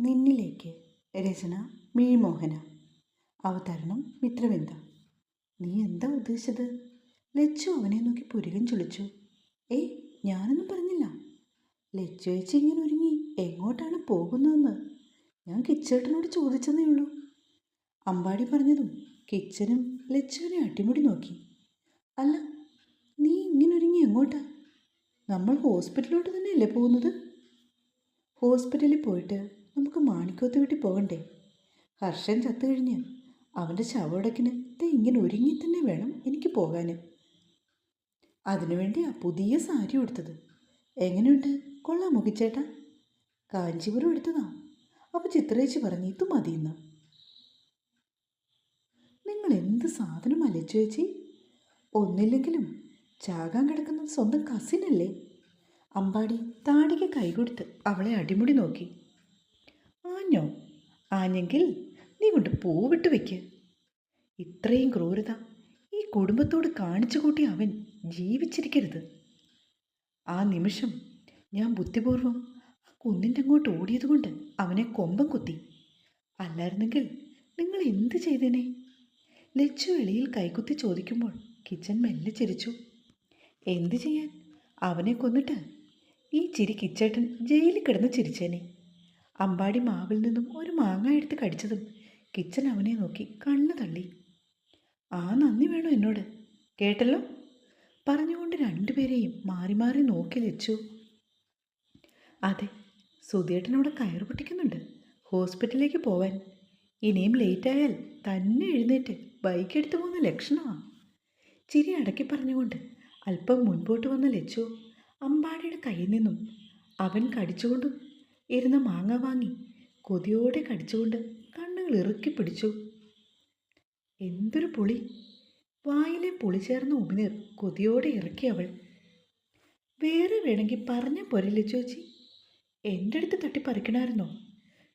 നിന്നിലേക്ക് രചന മിഴിമോഹന അവതരണം മിത്രവിന്ദ. നീ എന്താ ഉദ്ദേശിച്ചത്? ലച്ചു അവനെ നോക്കി പുരുകൻ ചുളിച്ചു. ഏയ് ഞാനൊന്നും പറഞ്ഞില്ല. ലച്ചു ചേച്ചി ഇങ്ങനെ ഒരുങ്ങി എങ്ങോട്ടാണ് പോകുന്നതെന്ന്? ഞാൻ കിച്ചേട്ടനോട് ചോദിച്ചതേ ഉള്ളൂ. അമ്പാടി പറഞ്ഞതും കിച്ചനും ലച്ചുവിനെ അട്ടിമുടി നോക്കി. അല്ല നീ ഇങ്ങനെ ഒരുങ്ങി എങ്ങോട്ടാ? നമ്മൾ ഹോസ്പിറ്റലിലോട്ട് തന്നെയല്ലേ പോകുന്നത്? ഹോസ്പിറ്റലിൽ പോയിട്ട് നമുക്ക് മാണിക്കോത്ത് വീട്ടിൽ പോകണ്ടേ? ഹർഷൻ ചത്തു കഴിഞ്ഞ്. അവന്റെ ശവടക്കിന് ഇങ്ങനെ ഒരുങ്ങി തന്നെ വേണം എനിക്ക് പോകാൻ അതിനുവേണ്ടിയാ പുതിയ സാരി ഉടുത്തത്. എങ്ങനെയുണ്ട്? കൊള്ളാം മുഖിച്ചേട്ടാ കാഞ്ചീപുരം എടുത്തതാ. അപ്പോൾ ചിത്രേച്ചി പറഞ്ഞു ഇത് മതിയെന്ന്. നിങ്ങൾ എന്ത് സാധനം അലച്ചു ചേച്ചി? ഒന്നില്ലെങ്കിലും ചാകാൻ കിടക്കുന്നത് സ്വന്തം കസിനല്ലേ അമ്പാടി താടിക്ക് കൈകൊടുത്ത് അവളെ അടിമുടി നോക്കി. ആഞ്ഞോ ആഞ്ഞെങ്കിൽ നീ കൊണ്ട് പൂവിട്ട് വയ്ക്ക് ഇത്രയും ക്രൂരത ഈ കുടുംബത്തോട് കാണിച്ചു കൂട്ടി അവൻ ജീവിച്ചിരിക്കരുത്. ആ നിമിഷം ഞാൻ ബുദ്ധിപൂർവം ആ കുന്നിന്റെ അങ്ങോട്ട് ഓടിയതുകൊണ്ട് അവനെ കൊമ്പം കുത്തി. അല്ലായിരുന്നെങ്കിൽ നിങ്ങൾ എന്ത് ചെയ്തേനെ? ലച്ചു എളിയിൽ കൈകുത്തി ചോദിക്കുമ്പോൾ കിച്ചൻ മെല്ലെ ചിരിച്ചു. എന്ത് ചെയ്യാൻ? അവനെ കൊന്നിട്ട് ഈ ചിരി കിച്ചേട്ടൻ ജയിലിൽ കിടന്ന് ചിരിച്ചേനെ. അമ്പാടി മാവിൽ നിന്നും ഒരു മാങ്ങ എടുത്ത് കടിച്ചതും കിച്ചൻ അവനെ നോക്കി കണ്ണു തള്ളി. ആ നന്ദി വേണോ എന്നോട്. കേട്ടല്ലോ? പറഞ്ഞുകൊണ്ട് രണ്ടുപേരെയും മാറി മാറി നോക്കി വെച്ചു അതെ സുധിയേട്ടനോട് കയറ് പൊട്ടിക്കുന്നുണ്ട്. ഹോസ്പിറ്റലിലേക്ക് പോവാൻ. ഇനിയും ലേറ്റായാൽ തന്നെ എഴുന്നേറ്റ് ബൈക്ക് എടുത്തു പോകുന്ന ലക്ഷണമാണ് ചിരി അടക്കി പറഞ്ഞുകൊണ്ട് അല്പം മുൻപോട്ട് വന്ന ലച്ചു അമ്പാടിയുടെ കയ്യിൽ നിന്നും അവൻ കടിച്ചുകൊണ്ടും ഇരുന്ന മാങ്ങ വാങ്ങി കൊതിയോടെ കടിച്ചുകൊണ്ട് കണ്ണുകൾ ഇറുക്കി പിടിച്ചു. എന്തൊരു പുളി. വായിലെ പുളി ചേർന്ന ഉമിനീർ കൊതിയോടെ ഇറക്കി അവൾ. വേറെ വേണമെങ്കിൽ പറഞ്ഞ പോരല്ലേ ചോച്ചി. എന്റെ അടുത്ത് തട്ടി പറിക്കണമായിരുന്നോ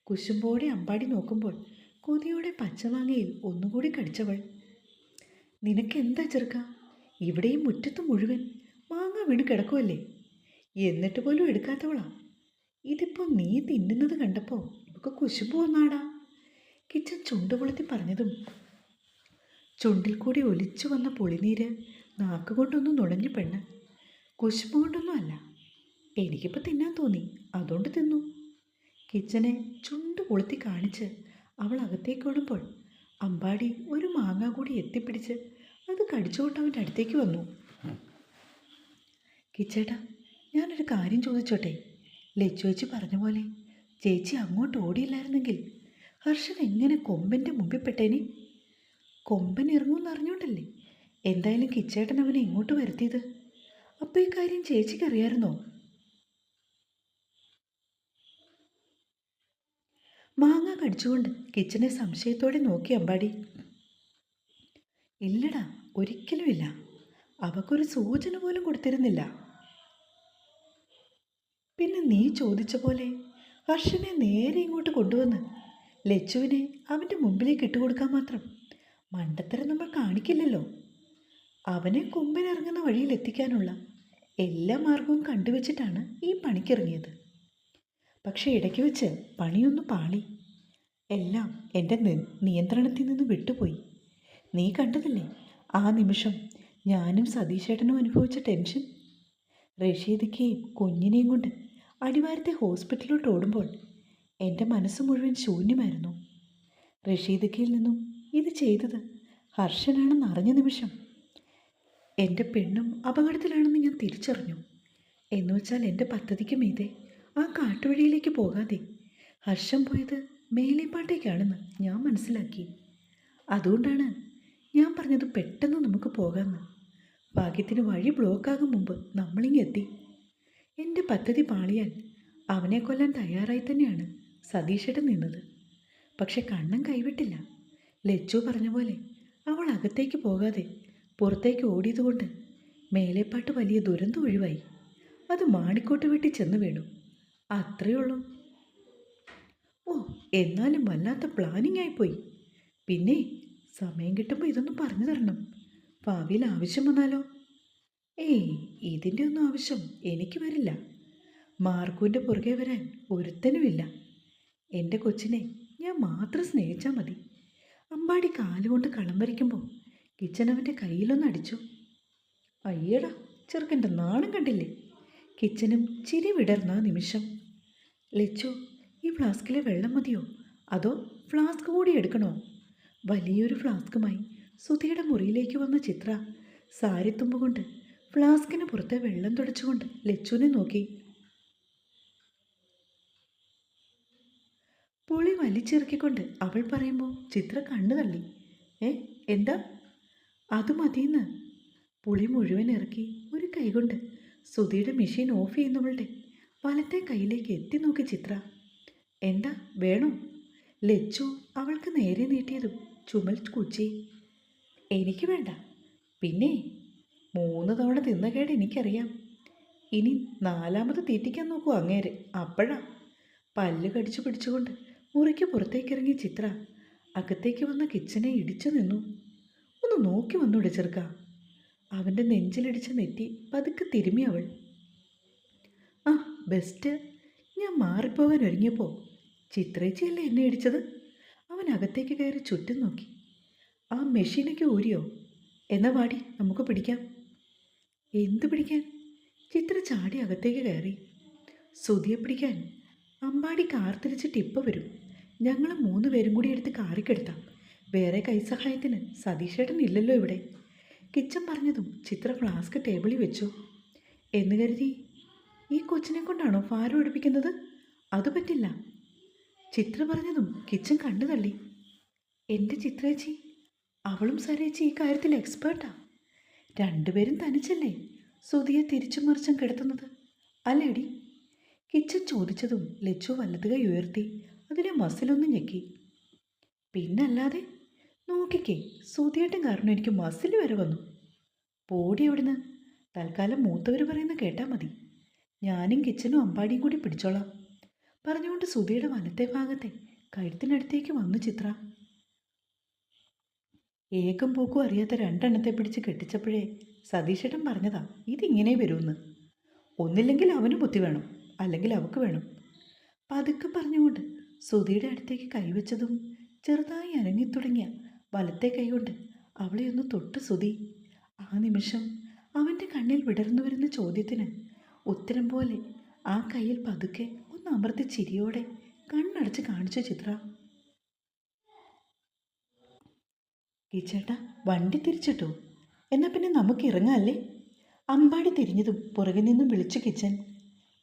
കുശുമ്പോടെ അമ്പാടി നോക്കുമ്പോൾ കൊതിയോടെ പച്ചമാങ്ങയിൽ ഒന്നുകൂടി കടിച്ചവൾ. നിനക്കെന്താ ചെറുക്ക? ഇവിടെയും മുറ്റത്ത് മുഴുവൻ മാങ്ങ വീണ് കിടക്കുമല്ലേ എന്നിട്ട് പോലും എടുക്കാത്തവളാ. ഇതിപ്പോൾ നീ തിന്നുന്നത് കണ്ടപ്പോൾ ഇവക്ക് കുശുമ്പ് വന്നാടാ. കിച്ചൻ ചുണ്ട് പൊളുത്തി പറഞ്ഞതും ചുണ്ടിൽ കൂടി ഒലിച്ചു വന്ന പൊളിനീര് നാക്കുകൊണ്ടൊന്നും നുണഞ്ഞു പെണ്ണ്. കുശുമ്പ് കൊണ്ടൊന്നും അല്ല. എനിക്കിപ്പോൾ തിന്നാൻ തോന്നി. അതുകൊണ്ട് തിന്നു. കിച്ചനെ ചുണ്ട് പൊളുത്തി കാണിച്ച് അവൾ അകത്തേക്ക് ഓടുമ്പോൾ അമ്പാടി ഒരു മാങ്ങ കൂടി എത്തിപ്പിടിച്ച് അത് കടിച്ചുകൊണ്ട് അവന്റെ അടുത്തേക്ക് വന്നു. കിച്ചേട്ടാ ഞാനൊരു കാര്യം ചോദിച്ചോട്ടെ? ലച്ചു ചേച്ചി പറഞ്ഞ പോലെ ചേച്ചി അങ്ങോട്ട് ഓടിയില്ലായിരുന്നെങ്കിൽ ഹർഷൻ എങ്ങനെ കൊമ്പന്റെ മുമ്പിൽ പെട്ടേനെ? കൊമ്പൻ ഇറങ്ങുമെന്ന് അറിഞ്ഞോണ്ടല്ലേ? എന്തായാലും കിച്ചേട്ടൻ അവനെ ഇങ്ങോട്ട് വരുത്തിയത്. അപ്പോൾ ഈ കാര്യം ചേച്ചിക്ക് അറിയാമായിരുന്നോ മാങ്ങ കടിച്ചുകൊണ്ട് കിച്ചനെ സംശയത്തോടെ നോക്കി അമ്പാടി. ഇല്ലടാ ഒരിക്കലുമില്ല. അവക്കൊരു സൂചന പോലും കൊടുത്തിരുന്നില്ല. പിന്നെ നീ ചോദിച്ച പോലെ ഹർഷനെ നേരെ ഇങ്ങോട്ട് കൊണ്ടുവന്ന് ലച്ചുവിനെ അവന്റെ മുമ്പിലേക്ക് ഇട്ടുകൊടുക്കാൻ മാത്രം മണ്ടത്തരം നമ്മൾ കാണിക്കില്ലല്ലോ. അവനെ കൊമ്പിനിറങ്ങുന്ന വഴിയിൽ എത്തിക്കാനുള്ള എല്ലാ മാർഗവും കണ്ടുവച്ചിട്ടാണ് ഈ പണിക്കിറങ്ങിയത്. പക്ഷേ ഇടയ്ക്ക് വെച്ച് പണിയൊന്ന് പാളി. എല്ലാം എന്റെ നിയന്ത്രണത്തിൽ നിന്ന് വിട്ടുപോയി. നീ കണ്ടതല്ലേ ആ നിമിഷം ഞാനും സതീശേട്ടനും അനുഭവിച്ച ടെൻഷൻ? റഷീദിക്കയും കുഞ്ഞിനെയും കൊണ്ട് അടിവാരത്തെ ഹോസ്പിറ്റലിലോട്ട് ഓടുമ്പോൾ എന്റെ മനസ്സ് മുഴുവൻ ശൂന്യമായിരുന്നു. റഷീദക്കയിൽ നിന്നും ഇത് ചെയ്തത് ഹർഷനാണെന്ന് അറിഞ്ഞ നിമിഷം എന്റെ പെണ്ണും അപകടത്തിലാണെന്ന് ഞാൻ തിരിച്ചറിഞ്ഞു. എന്നുവെച്ചാൽ എന്റെ പദ്ധതിക്ക് മീതെ ആ കാട്ടുവഴിയിലേക്ക് പോകാതെ ഹർഷം പോയത് മേലേപ്പാട്ടേക്കാണെന്ന് ഞാൻ മനസ്സിലാക്കി. അതുകൊണ്ടാണ് ഞാൻ പറഞ്ഞത് പെട്ടെന്ന് നമുക്ക് പോകാമെന്ന്. ഭാഗ്യത്തിന് വഴി ബ്ലോക്കാകും മുമ്പ് നമ്മളിങ്ങ് എത്തി എന്റെ പദ്ധതി പാളിയാൽ അവനെ കൊല്ലാൻ തയ്യാറായി തന്നെയാണ് സതീഷേട്ടൻ നിന്നത്. പക്ഷെ കണ്ണൻ കൈവിട്ടില്ല. ലച്ചു പറഞ്ഞ പോലെ അവൾ അകത്തേക്ക് പോകാതെ പുറത്തേക്ക് ഓടിയതുകൊണ്ട് മേലെപ്പാട്ട് വലിയ ദുരന്തം ഒഴിവായി. അത് മാണിക്കോട്ട് വീട്ടിൽ ചെന്ന് വീണു. അത്രയേ ഉള്ളൂ. ഓ എന്നാലും വല്ലാത്ത പ്ലാനിങ് ആയിപ്പോയി. പിന്നെ സമയം കിട്ടുമ്പോൾ ഇതൊന്നും പറഞ്ഞു തരണം. ഭാവിയിൽ ആവശ്യം വന്നാലോ? ഏയ് ഇതിന്റെ ഒന്നും ആവശ്യം എനിക്ക് വരില്ല. മാർക്കുവിന്റെ പുറകെ വരാൻ ഒരുത്തനുമില്ല. എന്റെ കൊച്ചിനെ ഞാൻ മാത്രം സ്നേഹിച്ചാൽ മതി. അമ്പാടി കാലുകൊണ്ട് കളം വരയ്ക്കുമ്പോൾ കിച്ചൻ അവന്റെ കയ്യിലൊന്ന് അടിച്ചു. അയ്യടാ ചെറുക്കന്റെ നാണം കണ്ടില്ലേ? കിച്ചനും ചിരി വിടർന്ന നിമിഷം. ലച്ചു ഈ ഫ്ലാസ്കിലെ വെള്ളം മതിയോ? അതോ ഫ്ലാസ്ക് കൂടി എടുക്കണോ? വലിയൊരു ഫ്ലാസ്കുമായി സുധിയുടെ മുറിയിലേക്ക് വന്ന ചിത്ര സാരിത്തുമ്പ് കൊണ്ട് ഫ്ലാസ്കിന് പുറത്തെ വെള്ളം തുടച്ചുകൊണ്ട് ലച്ചുവിനെ നോക്കി. പുളി വലിച്ചിറക്കിക്കൊണ്ട് അവൾ പറയുമ്പോൾ ചിത്ര കണ്ണു തള്ളി. ഏ എന്താ? അത് മതിയെന്ന്. പുളി മുഴുവൻ ഇറക്കി ഒരു കൈകൊണ്ട് സുധിയുടെ മെഷീൻ ഓഫ് ചെയ്യുന്നവളുടെ വലത്തെ കൈയിലേക്ക് എത്തി നോക്കി ചിത്ര. എന്താ വേണോ? ലച്ചു അവൾക്ക് നേരെ നീട്ടിയതും ചുമൽ കുച്ചി. എനിക്ക് വേണ്ട. പിന്നെ മൂന്ന് തവണ തിന്ന കേട് എനിക്കറിയാം. ഇനി നാലാമത് തീറ്റിക്കാൻ നോക്കൂ അങ്ങേര്. അപ്പോഴാ. പല്ല് കടിച്ചു പിടിച്ചുകൊണ്ട് മുറിക്ക് പുറത്തേക്കിറങ്ങിയ ചിത്ര അകത്തേക്ക് വന്ന കിച്ചനെ ഇടിച്ചു നിന്നു. ഒന്ന് നോക്കി വന്നു ചെറുക്ക. അവന്റെ നെഞ്ചിലിടിച്ച നെറ്റി പതുക്കെ തിരുമ്മി അവൾ. ആ ബെസ്റ്റ്. ഞാൻ മാറിപ്പോകാൻ ഒരുങ്ങിയപ്പോൾ ചിത്രേച്ചിയല്ലേ എന്നെ ഇടിച്ചത്? അവൻ അകത്തേക്ക് കയറി ചുറ്റും നോക്കി. ആ മെഷീനൊക്കെ ഊരിയോ? എന്നാ പാടി നമുക്ക് പിടിക്കാം. എന്ത് പിടിക്കാൻ? ചിത്ര ചാടി അകത്തേക്ക് കയറി. സുതിയെ പിടിക്കാൻ അമ്പാടി കാർ തിരിച്ചിട്ട് ഇപ്പോൾ വരും. ഞങ്ങൾ മൂന്ന് പേരും കൂടി എടുത്ത് കാറിക്കെടുത്താം. വേറെ കൈസഹായത്തിന് സതീഷേട്ടൻ ഇല്ലല്ലോ ഇവിടെ. കിച്ചൻ പറഞ്ഞതും ചിത്ര ഫ്ലാസ്ക് ടേബിളിൽ വെച്ചു. എന്ന് കരുതി ഈ കൊച്ചിനെ കൊണ്ടാണോ ഫാരം എടുപ്പിക്കുന്നത് അത് പറ്റില്ല. ചിത്ര പറഞ്ഞതും കിച്ചൻ കണ്ടു തള്ളി. എന്റെ ചിത്രേച്ചി അവളും സരേച്ചി ഈ കാര്യത്തിൽ എക്സ്പേർട്ടാ? രണ്ടുപേരും തനിച്ചല്ലേ? സുതിയെ തിരിച്ചു മറിച്ചും കിടത്തുന്നത്. അല്ലേടി? കിച്ചൻ ചോദിച്ചതും ലച്ചു വല്ലത് കൈ ഉയർത്തി അതിലെ മസിലൊന്ന് ഞെക്കി. പിന്നല്ലാതെ നോക്കിക്കേ സുതിയേട്ടൻ കാരണം എനിക്ക് മസിൽ വരെ വന്നു. പോടി എവിടുന്ന് തൽക്കാലം മൂത്തവർ പറയുന്ന കേട്ടാൽ മതി. ഞാനും കിച്ചനും അമ്പാടിയും കൂടി പിടിച്ചോളാം. പറഞ്ഞുകൊണ്ട് സുധിയുടെ വനത്തെ ഭാഗത്തെ കഴുത്തിനടുത്തേക്ക് വന്നു ചിത്ര. ഏകം പോക്കും അറിയാത്ത രണ്ടെണ്ണത്തെ പിടിച്ച് കെട്ടിച്ചപ്പോഴേ സതീശേട്ടൻ പറഞ്ഞതാ ഇതിങ്ങനെ വരുമെന്ന്. ഒന്നില്ലെങ്കിൽ അവന് ബുദ്ധി വേണം അല്ലെങ്കിൽ അവക്ക് വേണം. പതുക്കെ പറഞ്ഞുകൊണ്ട് സുധിയുടെ അടുത്തേക്ക് കൈവച്ചതും ചെറുതായി അനങ്ങിത്തുടങ്ങിയ വലത്തെ കൈകൊണ്ട് അവളെ ഒന്ന് തൊട്ട് സുധി. ആ നിമിഷം അവന്റെ കണ്ണിൽ വിടർന്നു വരുന്ന ചോദ്യത്തിന് ഉത്തരം പോലെ ആ കയ്യിൽ പതുക്കെ ഒന്ന് അമർത്തി ചിരിയോടെ കണ്ണടച്ച് കാണിച്ചു ചിത്ര. ചേട്ടാ വണ്ടി തിരിച്ചിട്ടു? എന്നാൽ പിന്നെ നമുക്ക് ഇറങ്ങാല്ലേ? അമ്പാടി തിരിഞ്ഞതും പുറകിൽ നിന്നും വിളിച്ചു കിച്ചൻ.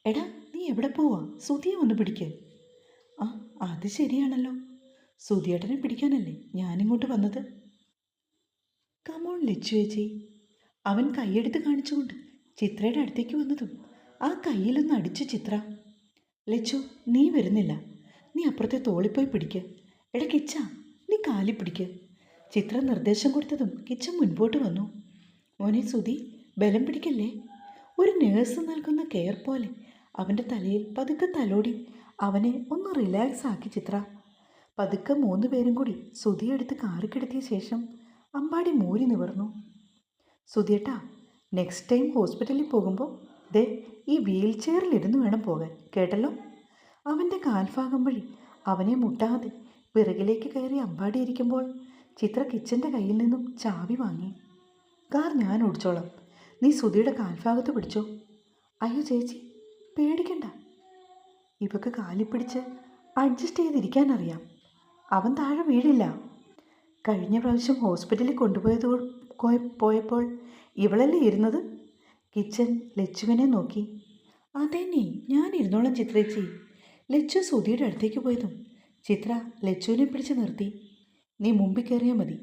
എടാ നീ എവിടെ പോവാ? സുധിയെ ഒന്ന് പിടിക്ക്. ആ അത് ശരിയാണല്ലോ. സുധിയേട്ടനെ പിടിക്കാനല്ലേ ഞാനിങ്ങോട്ട് വന്നത്? കമോൺ ലച്ചു ചേച്ചി. അവൻ കൈയെടുത്ത് കാണിച്ചുകൊണ്ട് ചിത്രയുടെ അടുത്തേക്ക് വന്നതും ആ കയ്യിലൊന്ന് അടിച്ചു ചിത്ര. ലച്ചു നീ വരുന്നില്ല. നീ അപ്പുറത്തെ തോളിപ്പോയി പിടിക്ക്. എടാ കിച്ച നീ കാലി പിടിക്ക്. ചിത്ര നിർദ്ദേശം കൊടുത്തതും കിച്ചൻ മുൻപോട്ട് വന്നു. മോനെ സുധി ബലം പിടിക്കല്ലേ? ഒരു നേഴ്സ് നൽകുന്ന കെയർ പോലെ. അവന്റെ തലയിൽ പതുക്കെ തലോടി. അവനെ ഒന്ന് റിലാക്സ് ആക്കി ചിത്ര. പതുക്കെ മൂന്ന് പേരും കൂടി സുധിയെടുത്ത് കാറിക്കിടത്തിയ ശേഷം അമ്പാടി മൂരി നിവർന്നു. സുധിയേട്ടാ നെക്സ്റ്റ് ടൈം ഹോസ്പിറ്റലിൽ പോകുമ്പോൾ ദേ ഈ വീൽ ചെയറിലിരുന്ന് വേണം പോകാൻ. കേട്ടല്ലോ? അവന്റെ കാൽഭാഗം വഴി അവനെ മുട്ടാതെ പിറകിലേക്ക് കയറി അമ്പാടി ഇരിക്കുമ്പോൾ ചിത്ര കിച്ചന്റെ കയ്യിൽ നിന്നും ചാവി വാങ്ങി. കാർ ഞാൻ ഓടിച്ചോളാം. നീ സുധിയുടെ കാൽഭാഗത്ത് പിടിച്ചോ. അയ്യോ ചേച്ചി പേടിക്കണ്ട. ഇവക്ക് കാലി പിടിച്ച് അഡ്ജസ്റ്റ് ചെയ്തിരിക്കാൻ അറിയാം. അവൻ താഴെ വീഴില്ല. കഴിഞ്ഞ പ്രാവശ്യം ഹോസ്പിറ്റലിൽ കൊണ്ടുപോയത് പോയപ്പോൾ ഇവളല്ലേ ഇരുന്നത്? കിച്ചൻ ലച്ചുവിനെ നോക്കി. അതെന്നെ ഞാൻ ഇരുന്നോളാം ചിത്രേച്ചി ലച്ചു സുധിയുടെ അടുത്തേക്ക് പോയതും ചിത്ര ലച്ചുവിനെ പിടിച്ച് നിർത്തി. നീ മുമ്പിൽ കയറിയാൽ മതി.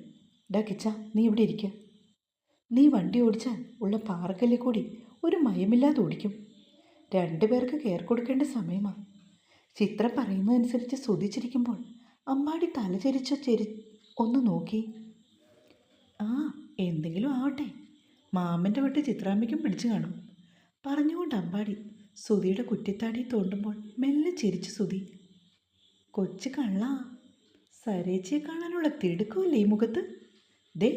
ഡാ കിച്ച നീ ഇവിടെ ഇരിക്കുക നീ വണ്ടി ഓടിച്ചാൽ ഉള്ള പാറക്കല്ലിൽ കൂടി ഒരു മയമില്ലാതെ ഓടിക്കും. രണ്ടുപേർക്ക് കെയർ കൊടുക്കേണ്ട സമയമാണ് ചിത്ര പറയുന്നതനുസരിച്ച് സ്തുതിച്ചിരിക്കുമ്പോൾ അമ്പാടി തലചരിച്ച ചെരി ഒന്ന് നോക്കി. ആ എന്തെങ്കിലും ആവട്ടെ. മാമന്റെ വട്ട് ചിത്രാമ്മയ്ക്കും പിടിച്ചു കാണും. പറഞ്ഞുകൊണ്ട് അമ്പാടി സുധിയുടെ കുറ്റിത്താടി തോണ്ടുമ്പോൾ മെല്ലെ ചിരിച്ചു സുധി. കൊച്ചു കള്ള. സരേച്ചിയെ കാണാനുള്ള തിടുക്കമല്ലേ ഈ മുഖത്ത്? ദേ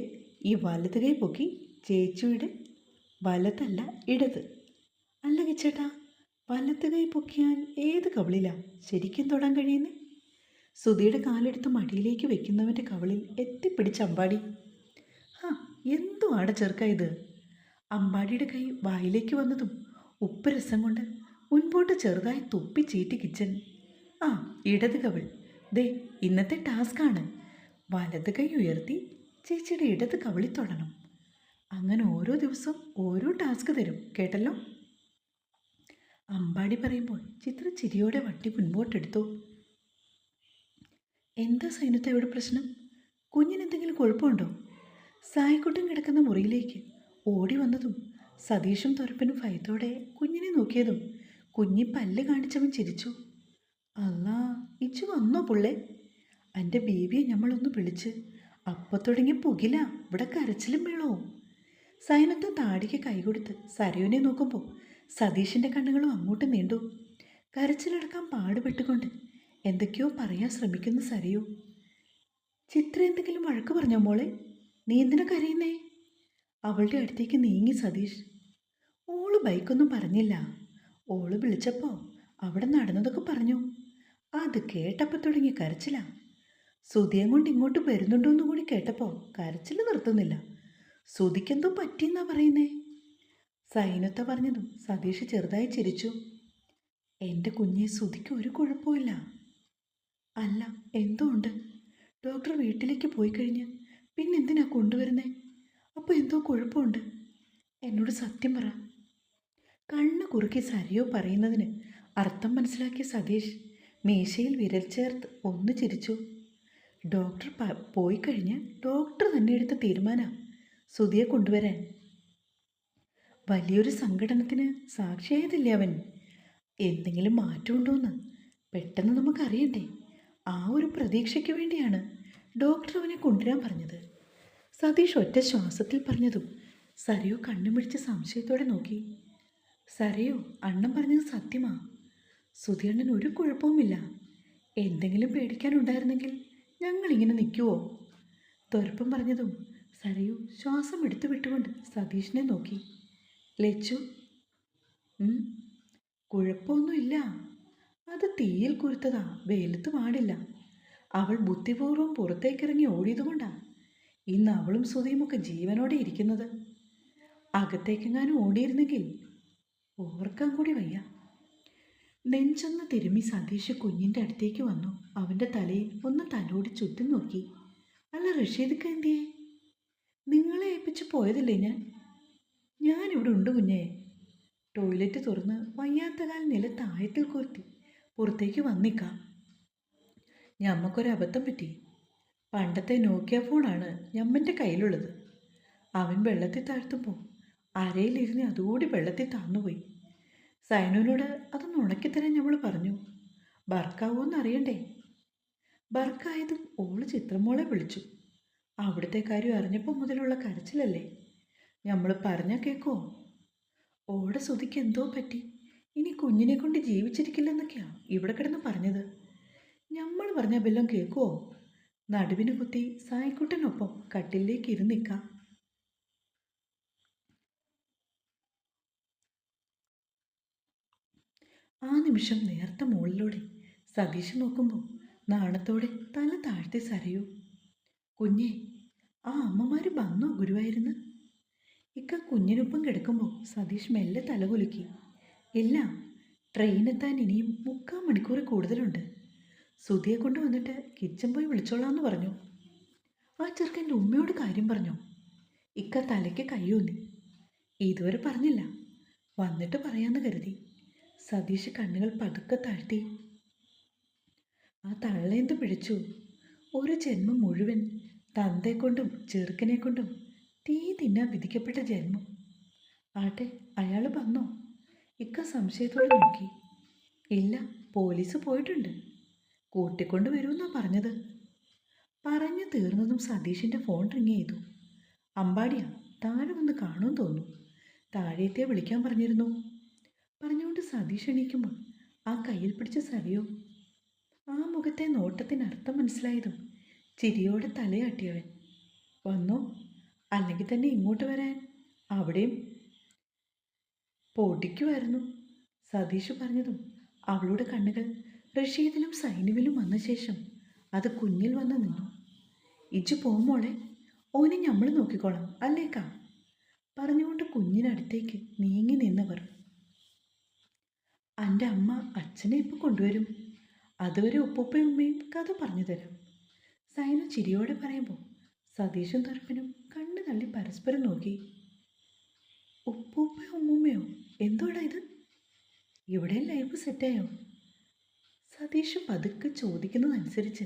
ഈ വലത് കൈ പൊക്കി ചേച്ചിയുടെ വലത്തല്ല ഇടത്. അല്ല ചേട്ടാ വലത്ത് കൈ പൊക്കിയാൽ ഏത് കവിളിലാണ് ശരിക്കും തൊടാൻ കഴിയുന്നേ? സുധിയുടെ കാലെടുത്ത് മടിയിലേക്ക് വെക്കുന്നവന്റെ കവളിൽ എത്തിപ്പിടിച്ച അമ്പാടി. ആ എന്തുവാടെ ചെറുക്ക ഇത്? അമ്പാടിയുടെ കൈ വായിലേക്ക് വന്നതും ഉപ്പ് രസം കൊണ്ട് മുൻപോട്ട് ചെറുതായി തുപ്പി ചീറ്റി കിച്ചൻ. ആ ഇടത് കവൾ. ദേ ഇന്നത്തെ ടാസ്ക്കാണ്. വലത് കൈ ഉയർത്തി ചേച്ചിയുടെ ഇടത് കവളി തൊടണം. അങ്ങനെ ഓരോ ദിവസം ഓരോ ടാസ്ക് തരും കേട്ടല്ലോ? അമ്പാടി പറയുമ്പോൾ ചിത്ര ചിരിയോടെ വട്ടി മുൻപോട്ടെടുത്തു. എന്താ സൈനത്തെ ഇവിടെ പ്രശ്നം? കുഞ്ഞിനെന്തെങ്കിലും കുഴപ്പമുണ്ടോ സായിക്കുട്ടൻ കിടക്കുന്ന മുറിയിലേക്ക് ഓടി വന്നതും സതീഷും തുറപ്പനും ഭയത്തോടെ കുഞ്ഞിനെ നോക്കിയതും കുഞ്ഞി പല്ല് കാണിച്ചവൻ ചിരിച്ചു. അല്ലാ ഇച്ചു വന്നോ പുള്ളേ? എന്റെ ബേബിയെ ഞമ്മളൊന്ന് വിളിച്ച്. അപ്പൊ തുടങ്ങി പുകില ഇവിടെ കരച്ചിലും വീളവും സൈനത്ത് താടിക്ക് കൈകൊടുത്ത് സരയുനെ നോക്കുമ്പോൾ സതീഷിന്റെ കണ്ണുകളും അങ്ങോട്ട് നീണ്ടു. കരച്ചിലടക്കാൻ പാടുപെട്ടുകൊണ്ട് എന്തൊക്കെയോ പറയാൻ ശ്രമിക്കുന്ന സരയു. ചിത്ര എന്തെങ്കിലും വഴക്ക് പറഞ്ഞോ മോളെ? നീ എന്തിനാ കരയുന്നേ? അവളുടെ അടുത്തേക്ക് നീങ്ങി സതീഷ്. ഓൾ ബൈക്കൊന്നും പറഞ്ഞില്ല. ഓൾ വിളിച്ചപ്പോൾ അവിടെ നടന്നതൊക്കെ പറഞ്ഞു. അത് കേട്ടപ്പോൾ തുടങ്ങി കരച്ചിലാണ് സുതിയം കൊണ്ട് ഇങ്ങോട്ട് വരുന്നുണ്ടോയെന്ന് കൂടി കേട്ടപ്പോൾ കരച്ചിൽ നിർത്തുന്നില്ല. സുതിക്കെന്തോ പറ്റിയെന്നാ പറയുന്നേ. സൈനത്ത പറഞ്ഞതും സതീഷ് ചെറുതായി ചിരിച്ചു. എന്റെ കുഞ്ഞെ സുതിക്ക് ഒരു കുഴപ്പമില്ല അല്ല എന്തോ ഉണ്ട്. ഡോക്ടർ വീട്ടിലേക്ക് പോയി കഴിഞ്ഞ് പിന്നെന്തിനാ കൊണ്ടുവരുന്നേ? അപ്പോൾ എന്തോ കുഴപ്പമുണ്ട്. എന്നോട് സത്യം പറ. കണ്ണ് കുറുക്കി സരിയോ പറയുന്നതിന് അർത്ഥം മനസ്സിലാക്കിയ സതീഷ് മീശയിൽ വിരൽ ചേർത്ത് ഒന്ന് ചിരിച്ചു. ഡോക്ടർ പോയി കഴിഞ്ഞ് ഡോക്ടർ തന്നെ എടുത്ത തീരുമാനം. സുധിയെ കൊണ്ടുവരാൻ. വലിയൊരു സംഘടനത്തിന് സാക്ഷിയായതില്ലേ അവൻ? എന്തെങ്കിലും മാറ്റമുണ്ടോയെന്ന് പെട്ടെന്ന് നമുക്കറിയണ്ടേ. ആ ഒരു പ്രതീക്ഷയ്ക്ക് വേണ്ടിയാണ് ഡോക്ടർ അവനെ കൊണ്ടുവരാൻ പറഞ്ഞത്. സതീഷ് ഒറ്റ ശ്വാസത്തിൽ പറഞ്ഞതും സരയോ കണ്ണുമിടിച്ച് സംശയത്തോടെ നോക്കി. സരയോ അണ്ണൻ പറഞ്ഞത് സത്യമാ. സുധിയണ്ണൻ ഒരു കുഴപ്പവുമില്ല. എന്തെങ്കിലും പേടിക്കാനുണ്ടായിരുന്നെങ്കിൽ ഞങ്ങളിങ്ങനെ നിൽക്കുവോ? തുരപ്പം പറഞ്ഞതും സരയു ശ്വാസം എടുത്തു വിട്ടുകൊണ്ട് സതീഷിനെ നോക്കി. ലച്ചു "ഉം, കുഴപ്പമൊന്നുമില്ല. അത് തീയിൽ കുരുത്തതാ വെയിലത്ത് പാടില്ല. അവൾ ബുദ്ധിപൂർവം പുറത്തേക്കിറങ്ങി ഓടിയതുകൊണ്ടാ ഇന്ന് അവളും സുധിയുമൊക്കെ ജീവനോടെ ഇരിക്കുന്നത്. അകത്തേക്കെങ്ങാനും ഓടിയിരുന്നെങ്കിൽ ഓർക്കാൻ കൂടി വയ്യ. നെഞ്ചൊന്ന് തിരുമ്മി സതീഷ് കുഞ്ഞിന്റെ അടുത്തേക്ക് വന്നു. അവന്റെ തലയിൽ ഒന്ന് തലോടി ചുറ്റും നോക്കി. അല്ല റഷീദ് എന്തിയേ? നിങ്ങളെ ഏൽപ്പിച്ച് പോയതല്ലേ ഞാൻ? ഞാനിവിടെ ഉണ്ട് കുഞ്ഞേ. ടോയ്ലറ്റ് തുറന്ന് വയ്യാത്ത കാൽ നില താഴത്തിൽ കോർത്തി പുറത്തേക്ക് വന്നിക്കാം. ഞമ്മക്കൊരബദ്ധം പറ്റി. പണ്ടത്തെ നോക്കിയ ഫോണാണ് ഞമ്മന്റെ കയ്യിലുള്ളത്. അവൻ വെള്ളത്തിൽ താഴ്ത്തുമ്പോൾ അരയിലിരുന്ന് അതുകൂടി വെള്ളത്തിൽ താന്നുപോയി സൈനുവിനോട് അതൊന്ന് ഉണക്കിത്തരാൻ നമ്മൾ പറഞ്ഞു. ബർക്കാവോന്ന് അറിയണ്ടേ? ബർക്കായതും ഓൾ ചിത്രമോളെ വിളിച്ചു. അവിടുത്തെ കാര്യം അറിഞ്ഞപ്പോൾ മുതലുള്ള കരച്ചിലല്ലേ? നമ്മൾ പറഞ്ഞാൽ കേക്കോ? ഓടെ സുതിക്ക് എന്തോ പറ്റി? ഇനി കുഞ്ഞിനെ കൊണ്ട് ജീവിച്ചിരിക്കില്ലെന്നൊക്കെയാ ഇവിടെ കിടന്ന് പറഞ്ഞത്. നമ്മൾ പറഞ്ഞ ബെല്ലം കേക്കുവോ? നടുവിന് കുത്തി സായിക്കുട്ടനൊപ്പം കട്ടിലേക്ക് ഇരുന്നിക്കാം ആ നിമിഷം നേർത്ത മുകളിലൂടെ സതീഷ് നോക്കുമ്പോൾ നാണത്തോടെ തല താഴ്ത്തി സരയൂ. കുഞ്ഞെ ആ അമ്മമാര് വന്നോ ഗുരുവായിരുന്നു? ഇക്ക കുഞ്ഞിനൊപ്പം കിടക്കുമ്പോൾ സതീഷ് മെല്ലെ തല കുലുക്കി. ഇല്ല ട്രെയിനെത്താൻ ഇനിയും മുക്കാൽ മണിക്കൂർ കൂടുതലുണ്ട്. സുധിയെ കൊണ്ട് വന്നിട്ട് കിച്ചൻ പോയി വിളിച്ചോളാന്ന് പറഞ്ഞു. ആ ചെറുക്കന്റെ ഉമ്മയോട് കാര്യം പറഞ്ഞു? ഇക്ക തലയ്ക്ക് കയ്യൂന്നി ഇതുവരെ പറഞ്ഞില്ല. വന്നിട്ട് പറയാമെന്ന് കരുതി. സതീഷ് കണ്ണുകൾ പതുക്കെ താഴ്ത്തി ആ തള്ളേന്ത് പിടിച്ചു? ഒരു ജന്മം മുഴുവൻ തന്തയെ കൊണ്ടും ചെറുക്കനെ കൊണ്ടും തീ തിന്നാൻ വിധിക്കപ്പെട്ട ജന്മം. ആട്ടെ അയാൾ വന്നോ? ഇക്ക സംശയത്തോടെ നോക്കി. ഇല്ല പോലീസ് പോയിട്ടുണ്ട്. കൂട്ടിക്കൊണ്ട് വരുമെന്നാ പറഞ്ഞത്. പറഞ്ഞു തീർന്നതും സതീഷിന്റെ ഫോൺ റിങ് ചെയ്തു. അമ്പാടിയാ താഴെ വന്ന് കാണുമെന്ന് തോന്നുന്നു. താഴേത്തെ വിളിക്കാൻ പറഞ്ഞിരുന്നു. പറഞ്ഞുകൊണ്ട് സതീഷ് എണീക്കുമ്പോൾ ആ കയ്യിൽ പിടിച്ച സവിയോ ആ മുഖത്തെ നോട്ടത്തിന് അർത്ഥം മനസ്സിലായതും ചിരിയോടെ തലയാട്ടിയവൻ. വന്നോ? അല്ലെങ്കിൽ തന്നെ ഇങ്ങോട്ട് വരാൻ? അവിടെയും? പൊടിക്കുമായിരുന്നു സതീഷ് പറഞ്ഞതും അവളുടെ കണ്ണുകൾ റഷീദിലും സൈനുവിലും വന്ന ശേഷം അത് കുഞ്ഞിൽ വന്ന് നിന്നു. ഇജു പോമോളെ ഓനെ നമ്മൾ നോക്കിക്കോളാം അല്ലേക്കാ? പറഞ്ഞുകൊണ്ട് കുഞ്ഞിനടുത്തേക്ക് നീങ്ങി നിന്നവർ എന്റെ അമ്മ അച്ഛനെ ഇപ്പം കൊണ്ടുവരും. അതുവരെ ഉപ്പൂപ്പയും ഉമ്മയും കഥ പറഞ്ഞു തരാം. സൈന ചിരിയോടെ പറയുമ്പോൾ സതീഷും തുറപ്പനും കണ്ണു തള്ളി പരസ്പരം നോക്കി. ഉപ്പൂപ്പയോ ഉമ്മൂമ്മയോ? എന്തോടാ ഇത്? ഇവിടെ ലൈഫ് സെറ്റായോ? സതീഷ് പതുക്കെ ചോദിക്കുന്നതനുസരിച്ച്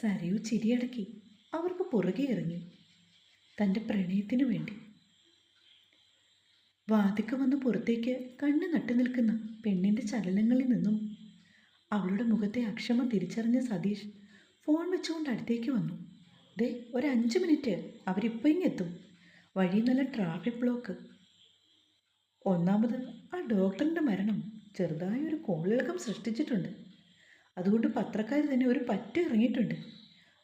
സരയു ചിരിയടക്കി അവർക്ക് പുറകെ ഇറങ്ങി. തന്റെ പ്രണയത്തിനു വേണ്ടി വാതിക്ക വന്ന് പുറത്തേക്ക് കണ്ണ് നട്ടു നിൽക്കുന്ന പെണ്ണിന്റെ ചലനങ്ങളിൽ നിന്നും അവളുടെ മുഖത്തെ അക്ഷമ തിരിച്ചറിഞ്ഞ സതീഷ് ഫോൺ വെച്ചുകൊണ്ട് അടുത്തേക്ക് വന്നു. ദേ ഒരു അഞ്ച് മിനിറ്റ്. അവരിപ്പോൾ ഇങ്ങെത്തും. വഴി നല്ല ട്രാഫിക് ബ്ലോക്ക് ഒന്നാമത് ആ ഡോക്ടറിന്റെ മരണം. ചെറുതായ ഒരു കോളിളക്കം സൃഷ്ടിച്ചിട്ടുണ്ട്. അതുകൊണ്ട് പത്രക്കാർ തന്നെ ഒരു പറ്റ ഇറങ്ങിയിട്ടുണ്ട്.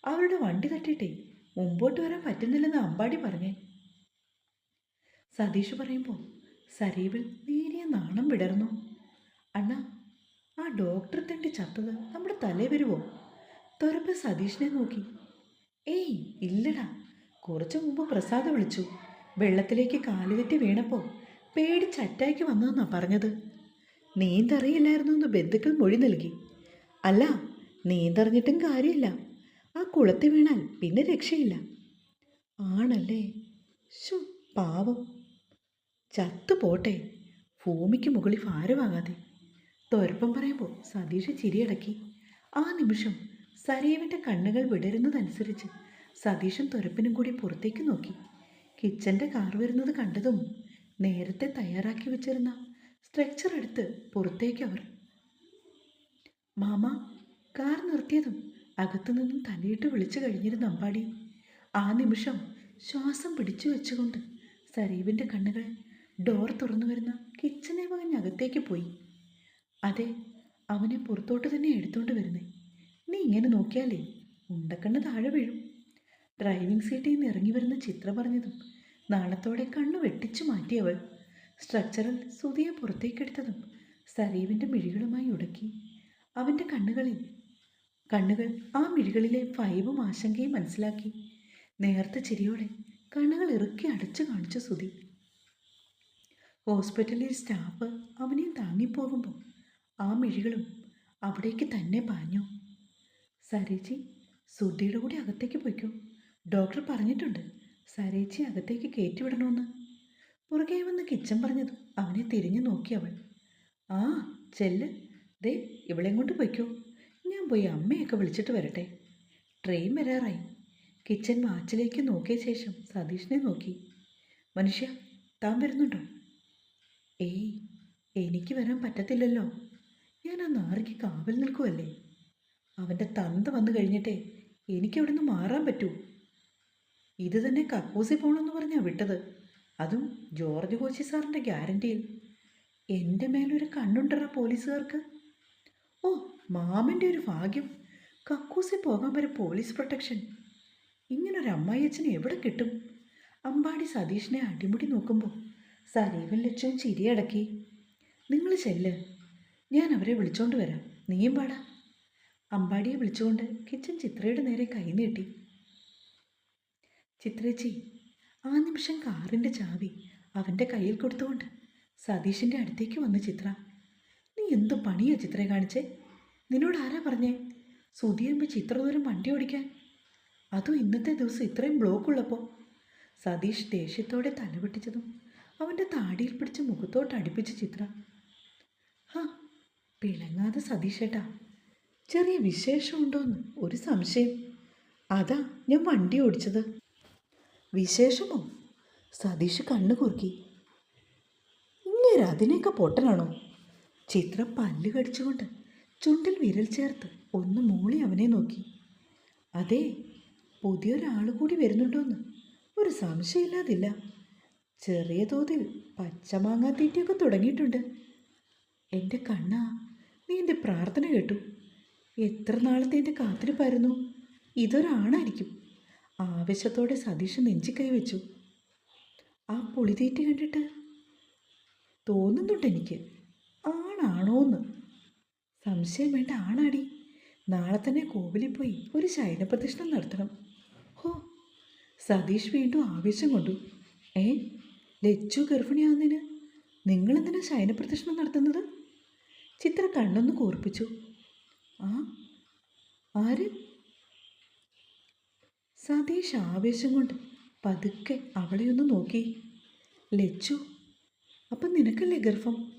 അവരുടെ വണ്ടി തട്ടിയിട്ടേ മുമ്പോട്ട് വരാൻ പറ്റുന്നില്ലെന്ന് അമ്പാടി പറഞ്ഞേ. സതീഷ് പറയുമ്പോൾ സരീവിൽ നേരിയ നാണം വിടർന്നു അണ്ണ ആ ഡോക്ടർ തണ്ടി ചത്തത് നമ്മുടെ തലേ വരുമോ തുറപ്പ് സതീഷിനെ നോക്കി. ഏയ് ഇല്ലടാ. കുറച്ചു മുമ്പ് പ്രസാദ് വിളിച്ചു. വെള്ളത്തിലേക്ക് കാലുതെറ്റി വീണപ്പോൾ പേടിച്ച് അറ്റാക്ക് വന്നതെന്നാ പറഞ്ഞത്. നീന്തറിയില്ലായിരുന്നു എന്ന് ബന്ധുക്കൾ മൊഴി നൽകി. അല്ല നീന്തറിഞ്ഞിട്ടും കാര്യമില്ല. ആ കുളത്തിൽ വീണാൽ പിന്നെ രക്ഷയില്ല. ആണല്ലേ? ശു പാവം. ചത്തു പോട്ടെ. ഭൂമിക്ക് മുകളിൽ ഭാരമാകാതെ. തൊരപ്പം പറയുമ്പോൾ സതീഷ് ചിരിയടക്കി. ആ നിമിഷം സരീവിന്റെ കണ്ണുകൾ വിടരുന്നതനുസരിച്ച് സതീഷും തുരപ്പിനും കൂടി പുറത്തേക്ക് നോക്കി. കിച്ചന്റെ കാർ വരുന്നത് കണ്ടതും നേരത്തെ തയ്യാറാക്കി വെച്ചിരുന്ന സ്ട്രെച്ചർ എടുത്ത് പുറത്തേക്ക് അവർ. മാമ കാർ നിർത്തിയതും അകത്തു നിന്നും തലയിട്ട് വിളിച്ചു കഴിഞ്ഞിരുന്ന അമ്പാടി. ആ നിമിഷം ശ്വാസം പിടിച്ചു വെച്ചുകൊണ്ട് സരീവിന്റെ കണ്ണുകൾ ഡോർ തുറന്നു വരുന്ന കിച്ചനെ വകഞ്ഞകത്തേക്ക് പോയി. അതെ അവനെ പുറത്തോട്ട് തന്നെ എടുത്തോണ്ട് വരുന്നേ. നീ ഇങ്ങനെ നോക്കിയാലേ ഉണ്ടക്കണ്ണ് താഴെ വീഴും. ഡ്രൈവിംഗ് സീറ്റിൽ നിന്ന് ഇറങ്ങി വരുന്ന ചിത്ര പറഞ്ഞതും നാണത്തോടെ കണ്ണു വെട്ടിച്ചു മാറ്റിയവൾ സ്ട്രക്ചറിൽ സുതിയെ പുറത്തേക്കെടുത്തതും സരീവിന്റെ മിഴികളുമായി ഉടക്കി അവന്റെ കണ്ണുകളിൽ. കണ്ണുകൾ ആ മിഴികളിലെ ഭയവും ആശങ്കയും മനസ്സിലാക്കി. നേർത്ത ചിരിയോടെ കണ്ണുകൾ ഇറുക്കി അടച്ചു കാണിച്ചു സുതി. ഹോസ്പിറ്റലിൽ സ്റ്റാഫ് അവനെ താങ്ങിപ്പോകുമ്പോൾ ആ മിഴികളും അവിടേക്ക് തന്നെ പാഞ്ഞു. സരേച്ചി സുധിയുടെ കൂടി അകത്തേക്ക് പോയിക്കോ. ഡോക്ടർ പറഞ്ഞിട്ടുണ്ട് സരേച്ചി അകത്തേക്ക് കയറ്റിവിടണമെന്ന് പുറകെ വന്ന് കിച്ചൻ പറഞ്ഞതും അവനെ തിരിഞ്ഞു നോക്കി അവൾ. ആ ചെല്ല്. ദേ ഇവളെയും കൊണ്ട് പോയിക്കോ. ഞാൻ പോയി അമ്മയൊക്കെ വിളിച്ചിട്ട് വരട്ടെ. ട്രെയിൻ വരാറായി. കിച്ചൻ വാച്ചിലേക്ക് നോക്കിയ ശേഷം സതീഷിനെ നോക്കി. മനുഷ്യ താൻ വരുന്നുണ്ടോ? ഏയ് എനിക്ക് വരാൻ പറ്റത്തില്ലല്ലോ. ഞാൻ ആ നാറിക്ക് കാവൽ നിൽക്കുമല്ലേ അവന്റെ തന്ത വന്നു കഴിഞ്ഞിട്ടേ എനിക്കവിടെ നിന്ന് മാറാൻ പറ്റൂ. ഇത് തന്നെ കക്കൂസി പോകണമെന്ന് പറഞ്ഞാൽ വിട്ടത്. അതും ജോർജ് കോശി സാറിന്റെ ഗ്യാരണ്ടിയിൽ എന്റെ മേലൊരു കണ്ണുണ്ടറ പോലീസുകാർക്ക്. ഓ മാമന്റെ ഒരു ഭാഗ്യം. കക്കൂസി പോകാൻ വരെ പോലീസ് പ്രൊട്ടക്ഷൻ. ഇങ്ങനൊരു അമ്മായിയച്ഛനെ എവിടെ കിട്ടും? അമ്പാടി സതീഷിനെ അടിമുടി നോക്കുമ്പോൾ സരീവൻ ലക്ഷ്യം ചിരിയടക്കി നിങ്ങൾ ചെല്ല്. ഞാൻ അവരെ വിളിച്ചോണ്ട് വരാം. നീയും പാടാ. അമ്പാടിയെ വിളിച്ചുകൊണ്ട് കിച്ചൻ ചിത്രയുടെ നേരെ കൈ നീട്ടി. ചിത്രേച്ചി ആ നിമിഷം കാറിന്റെ ചാവി അവന്റെ കയ്യിൽ കൊടുത്തുകൊണ്ട് സതീഷിന്റെ അടുത്തേക്ക് വന്ന് ചിത്ര. നീ എന്ത് പണിയാ ചിത്രയെ കാണിച്ചേ? നിന്നോട് ആരാ പറഞ്ഞേ? സുധിയുമ്പോൾ ചിത്ര ദൂരം വണ്ടി ഓടിക്കാൻ. അതും ഇന്നത്തെ ദിവസം ഇത്രയും ബ്ലോക്ക് ഉള്ളപ്പോൾ സതീഷ് ദേഷ്യത്തോടെ തലവെട്ടിച്ചതും അവന്റെ താടിയിൽ പിടിച്ച് മുഖത്തോട്ട് അടുപ്പിച്ച് ചിത്ര. ഹാ പിണങ്ങാതെ സതീഷേട്ടാ ചെറിയ വിശേഷമുണ്ടോന്ന് ഒരു സംശയം. അതാ ഞാൻ വണ്ടി ഓടിച്ചത്. വിശേഷമോ? സതീഷ് കണ്ണു കുറുക്കി. ഇങ്ങനെ അതിനൊക്കെ പൊട്ടനാണോ? ചിത്ര പല്ല് കടിച്ചുകൊണ്ട് ചുണ്ടിൽ വിരൽ ചേർത്ത് ഒന്ന് മൂളി അവനെ നോക്കി. അതെ പുതിയൊരാൾ കൂടി വരുന്നുണ്ടോന്ന് ഒരു സംശയമില്ലാതില്ല. ചെറിയ തോതിൽ പച്ചമാങ്ങ തീറ്റയൊക്കെ തുടങ്ങിയിട്ടുണ്ട്. എന്റെ കണ്ണാ നീ എന്റെ പ്രാർത്ഥന കേട്ടു. എത്ര നാളത്തെ എന്റെ കാത്തിരിപ്പായിരുന്നു ഇതൊരാണായിരിക്കും. ആവശ്യത്തോടെ സതീഷ് നെഞ്ചി കൈവച്ചു. ആ പുളിതീറ്റ കണ്ടിട്ട് തോന്നുന്നുണ്ട് എനിക്ക് ആണാണോന്ന്. സംശയം വേണ്ട ആണാടി. നാളെ തന്നെ കോവിലിൽ പോയി ഒരു ശയനപ്രദക്ഷിണം നടത്തണം. ഹോ സതീഷ് വീണ്ടും ആവേശം കൊണ്ടു. ഏ? ലച്ചു ഗർഭിണിയാവുന്നതിന് നിങ്ങളെന്തിനാ ശയനപ്രദക്ഷിണം നടത്തുന്നത്? ചിത്ര കണ്ണൊന്ന് കൂർപ്പിച്ചു. ആ ആര്? സതീഷ് ആവേശം കൊണ്ട് പതുക്കെ അവളെ ഒന്ന് നോക്കി. ലച്ചു അപ്പം നിനക്കല്ലേ ഗർഭം?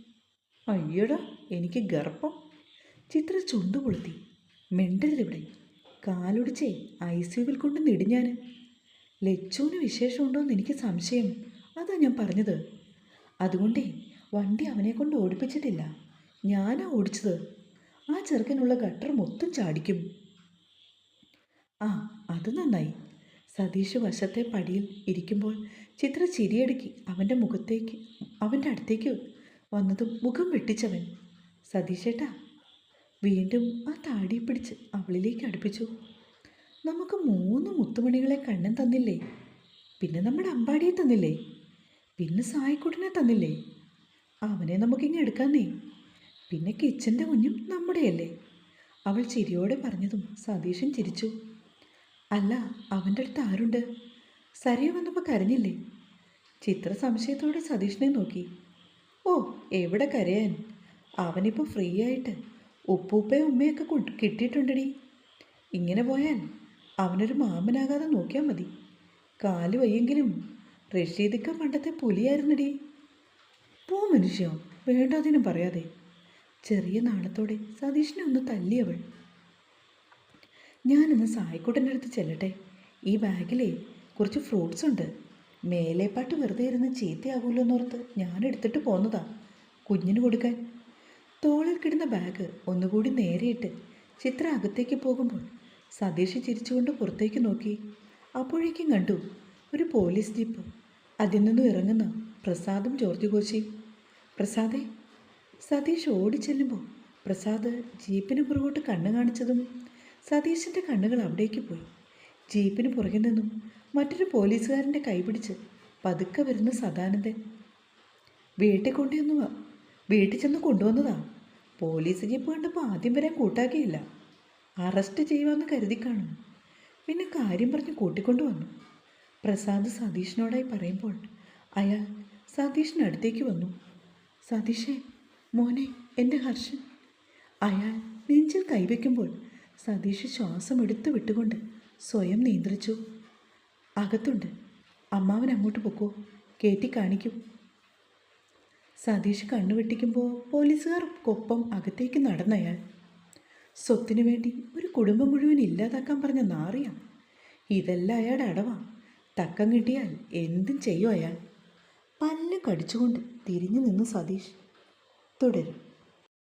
അയ്യടാ എനിക്ക് ഗർഭം. ചിത്ര ചുണ്ടു പൊളുത്തി മിണ്ടരുതിവിടെ കാലൊടിച്ചേ ഐ സിയുവിൽ കൊണ്ട് നെടിഞ്ഞാൻ ലച്ചുവിന് വിശേഷമുണ്ടോയെന്ന് എനിക്ക് സംശയം. അതാ ഞാൻ പറഞ്ഞത്. അതുകൊണ്ടേ വണ്ടി അവനെ കൊണ്ട് ഓടിപ്പിച്ചിട്ടില്ല. ഞാനാ ഓടിച്ചത്. ആ ചെറുക്കനുള്ള ഗട്ടർ മൊത്തം ചാടിക്കും. ആ അത് നന്നായി. സതീഷ് വശത്തെ പടിയിൽ ഇരിക്കുമ്പോൾ ചിത്ര ചിരിയടുക്കി അവന്റെ മുഖത്തേക്ക് അവന്റെ അടുത്തേക്ക് വന്നതും മുഖം വെട്ടിച്ചവൻ. സതീഷേട്ടാ വീണ്ടും ആ താടി പിടിച്ച് അവളിലേക്ക് അടുപ്പിച്ചു. നമുക്ക് മൂന്ന് മുത്തുമണികളെ കണ്ണൻ തന്നില്ലേ? പിന്നെ നമ്മുടെ അമ്പാടിയെ തന്നില്ലേ? പിന്നെ സായിക്കുട്ടനെ തന്നില്ലേ? അവനെ നമുക്കിങ്ങ് നീ പിന്നെ കിച്ചന്റെ കുഞ്ഞും നമ്മുടെയല്ലേ? അവൾ ചിരിയോടെ പറഞ്ഞതും സതീശൻ ചിരിച്ചു. അല്ല അവന്റെ അടുത്ത് ആരുണ്ട്? സരിയ വന്നപ്പോൾ കരഞ്ഞില്ലേ? ചിത്ര സംശയത്തോടെ സതീഷിനെ നോക്കി. ഓ എവിടെ കരയാൻ? അവനിപ്പോൾ ഫ്രീ ആയിട്ട് ഉപ്പൂപ്പയും ഉമ്മയൊക്കെ കിട്ടിയിട്ടുണ്ടടി. ഇങ്ങനെ പോയാൽ അവനൊരു മാമനാകാതെ നോക്കിയാൽ മതി. കാൽ വയ്യെങ്കിലും റഷീദിക്ക പണ്ടത്തെ പുലിയായിരുന്നടി. പോ മനുഷ്യ വേണ്ടാതിനും പറയാതെ. ചെറിയ നാളത്തോടെ സതീഷിനെ ഒന്ന് തല്ലിയവൾ. ഞാനിന്ന് സായിക്കുട്ടന്റെ അടുത്ത് ചെല്ലട്ടെ. ഈ ബാഗിലേ കുറച്ച് ഫ്രൂട്ട്സ് ഉണ്ട്. മേലേപ്പാട്ട് വെറുതെ ഇരുന്ന് ചീത്തയാകുമല്ലോ എന്നോർത്ത് ഞാൻ എടുത്തിട്ട് പോന്നതാ. കുഞ്ഞിന് കൊടുക്കാൻ. തോളിൽ കിടന്ന ബാഗ് ഒന്നുകൂടി നേരെയിട്ട് ചിത്ര അകത്തേക്ക് പോകുമ്പോൾ സതീഷ് ചിരിച്ചുകൊണ്ട് പുറത്തേക്ക് നോക്കി. അപ്പോഴേക്കും കണ്ടു ഒരു പോലീസ് ജീപ്പ് അതിൽ നിന്നും ഇറങ്ങുന്ന പ്രസാദും ജോർജ് കോശി പ്രസാദേ സതീഷ് ഓടിച്ചെല്ലുമ്പോൾ പ്രസാദ് ജീപ്പിന് പുറകോട്ട് കണ്ണ് കാണിച്ചതും സതീഷിന്റെ കണ്ണുകൾ അവിടേക്ക് പോയി. ജീപ്പിന് പുറകിൽ നിന്നും മറ്റൊരു പോലീസുകാരന്റെ കൈപിടിച്ച് പതുക്കെ വരുന്ന സദാനന്ദൻ. വീട്ടിൽ കൊണ്ടുവന്നു. വീട്ടിൽ ചെന്ന് കൊണ്ടുവന്നതാണ് പോലീസ് ജീപ്പ് കണ്ടപ്പോൾ ആദ്യം വരാൻ കൂട്ടാക്കിയില്ല. അറസ്റ്റ് ചെയ്യുവാന്ന് കരുതി കാണും പിന്നെ കാര്യം പറഞ്ഞ് കൂട്ടിക്കൊണ്ടു വന്നു പ്രസാദ് സതീഷിനോടായി പറയുമ്പോൾ അയാൾ സതീഷിനടുത്തേക്ക് വന്നു. സതീഷേ മോനെ എന്റെ ഹർഷൻ. അയാൾ നെഞ്ചിൽ കൈവയ്ക്കുമ്പോൾ സതീഷ് ശ്വാസം എടുത്തു വിട്ടുകൊണ്ട് സ്വയം നിയന്ത്രിച്ചു. അകത്തുണ്ട്. അമ്മാവൻ അങ്ങോട്ട് പൊക്കോ. കയറ്റി കാണിക്കും. സതീഷ് കണ്ണുവെട്ടിക്കുമ്പോൾ പോലീസുകാർക്കൊപ്പം അകത്തേക്ക് നടന്നയാൾ. സ്വത്തിനു വേണ്ടി ഒരു കുടുംബം മുഴുവൻ ഇല്ലാതാക്കാൻ പറഞ്ഞ നാറിയാം. ഇതെല്ലാം അയാളുടെ അടവാ. തക്കം കിട്ടിയാൽ എന്തും ചെയ്യും അയാൾ. പല്ല് കടിച്ചുകൊണ്ട് തിരിഞ്ഞു നിന്നു സതീഷ്. തുടരും.